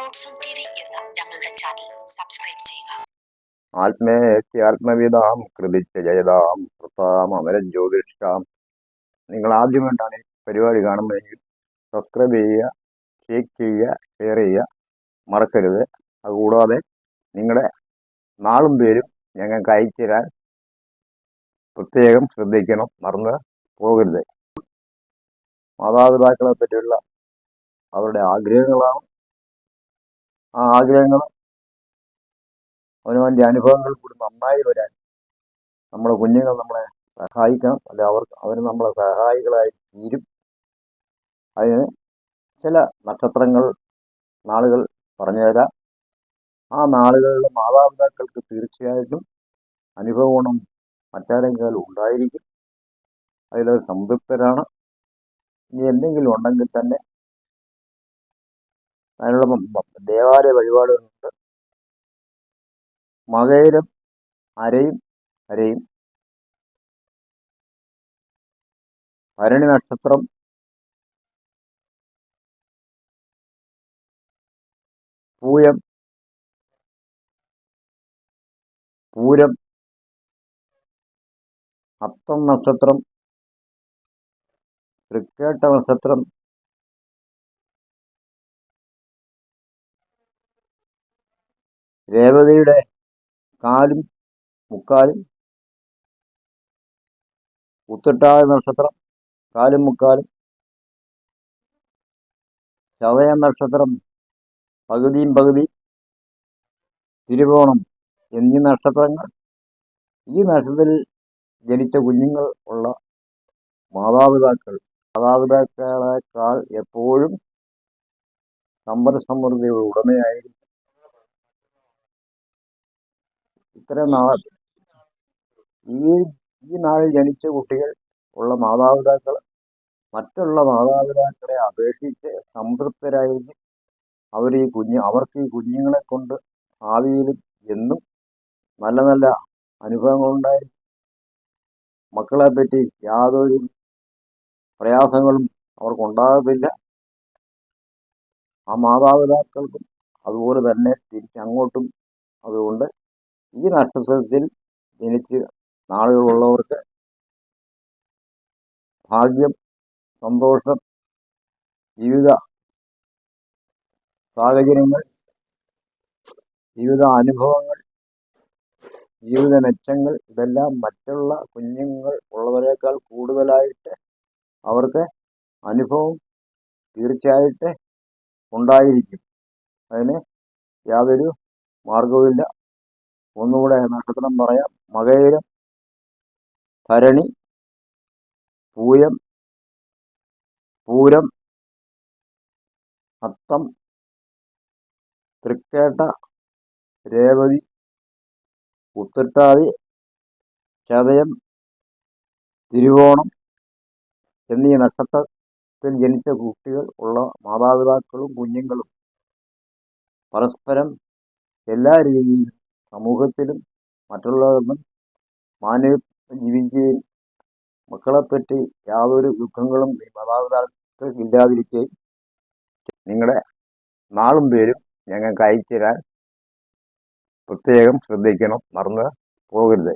God's own T V എന്ന ഞങ്ങളുടെ channel subscribe ചെയ്യുക. ആത്മേത്യ ആത്മവിതാം കൃതിച്ച ജയതാം കൃതാം അമരം ജ്യോതിഷാം നിങ്ങൾ ആദ്യമായിട്ടാണ് ഈ പരിപാടി കാണുന്നതെങ്കിൽ സബ്സ്ക്രൈബ് ചെയ്യുക ഷേക്ക് ചെയ്യുക ഷെയർ ചെയ്യുക. മറക്കരുത്. അതുകൂടാതെ നിങ്ങളുടെ നാളും പേരും ഞങ്ങൾക്ക് അയച്ചു തരാൻ പ്രത്യേകം ശ്രദ്ധിക്കണം. മറന്ന് പോകരുത്. മാതാപിതാക്കളെ പറ്റിയുള്ള അവരുടെ ആഗ്രഹങ്ങളാണ് ആ ആഗ്രഹങ്ങൾ അവനവന്റെ അനുഭവങ്ങൾ കൂടി നന്നായി വരാൻ നമ്മുടെ കുഞ്ഞുങ്ങൾ നമ്മളെ സഹായിക്കണം. അല്ലെ അവർക്ക് അവർ നമ്മളെ സഹായികളായി തീരും. അതിന് ചില നക്ഷത്രങ്ങൾ നാളുകൾ പറഞ്ഞു തരാം. ആ നാളുകളിലെ മാതാപിതാക്കൾക്ക് തീർച്ചയായിട്ടും അനുഭവഗുണം മറ്റാരെങ്കിലും ഉണ്ടായിരിക്കും. അതിൽ സംതൃപ്തരാണ്. ഇനി എന്തെങ്കിലും ഉണ്ടെങ്കിൽ തന്നെ അതിനുള്ള ദേവാലയ വഴിപാടുകളുണ്ട്. മകയിലും അരയും അരയും. ഭരണി നക്ഷത്രം. പൂയം. പൂരം. അത്തം നക്ഷത്രം. തൃക്കേട്ട നക്ഷത്രം. രേവതിയുടെ കാലും മുക്കാലും ഉത്തിട്ടായ നക്ഷത്രം കാലും മുക്കാലും ചതയ നക്ഷത്രം പകുതിയും പകുതി തിരുവോണം എന്നീ നക്ഷത്രങ്ങൾ ഈ നക്ഷത്രത്തിൽ ജനിച്ച കുഞ്ഞുങ്ങൾ ഉള്ള മാതാപിതാക്കൾ. മാതാപിതാക്കളെക്കാൾ എപ്പോഴും സമ്പദ് സമൃദ്ധിയുടെ ഉടമയായിരിക്കും. ഇത്തരം നാൾ ഈ ഈ നാളിൽ ജനിച്ച കുട്ടികൾ ഉള്ള മാതാപിതാക്കൾ മറ്റുള്ള മാതാപിതാക്കളെ അപേക്ഷിച്ച് സംതൃപ്തരായിരിക്കും അവർ ഈ കുഞ്ഞ് അവർക്ക് ഈ കുഞ്ഞുങ്ങളെ കൊണ്ട് ഭാവിയിലും എന്നും നല്ല നല്ല അനുഭവങ്ങളുണ്ടായിരിക്കും മക്കളെ പറ്റി യാതൊരു പ്രയാസങ്ങളും അവർക്കുണ്ടാകത്തില്ല. ആ മാതാപിതാക്കൾക്കും അതുപോലെ തന്നെ തിരിച്ചങ്ങോട്ടും അതുകൊണ്ട് ഈ നക്ഷത്രത്തിൽ ജനിച്ച് നാളുകളുള്ളവർക്ക് ഭാഗ്യം സന്തോഷം ജീവിത സാഹചര്യങ്ങൾ ജീവിത അനുഭവങ്ങൾ ജീവിത മെച്ചങ്ങൾ ഇതെല്ലാം മറ്റുള്ള കുഞ്ഞുങ്ങൾ ഉള്ളവരെക്കാൾ കൂടുതലായിട്ട് അവർക്ക് അനുഭവം തീർച്ചയായിട്ട് ഉണ്ടായിരിക്കും. അതിന് യാതൊരു മാർഗവുമില്ല ഒന്നുകൂടെ നക്ഷത്രം പറയാം. മകയിരം ഭരണി പൂയം പൂരം അത്തം തൃക്കേട്ട രേവതി ഉത്തിട്ടാതി ചതയം തിരുവോണം എന്നീ നക്ഷത്രത്തിൽ ജനിച്ച കുട്ടികൾ ഉള്ള മാതാപിതാക്കളും കുഞ്ഞുങ്ങളും പരസ്പരം എല്ലാ രീതിയിലും സമൂഹത്തിലും മറ്റുള്ളവരിലും മാനവ ജീവിക്കുകയും മക്കളെപ്പറ്റി യാതൊരു ദുഃഖങ്ങളും മാതാപിതാക്കൾക്ക് ഇല്ലാതിരിക്കുകയും നിങ്ങളുടെ നാളും പേരും ഞങ്ങൾക്ക് അയച്ചു തരാൻ പ്രത്യേകം ശ്രദ്ധിക്കണം മറന്ന് പോകരുത്.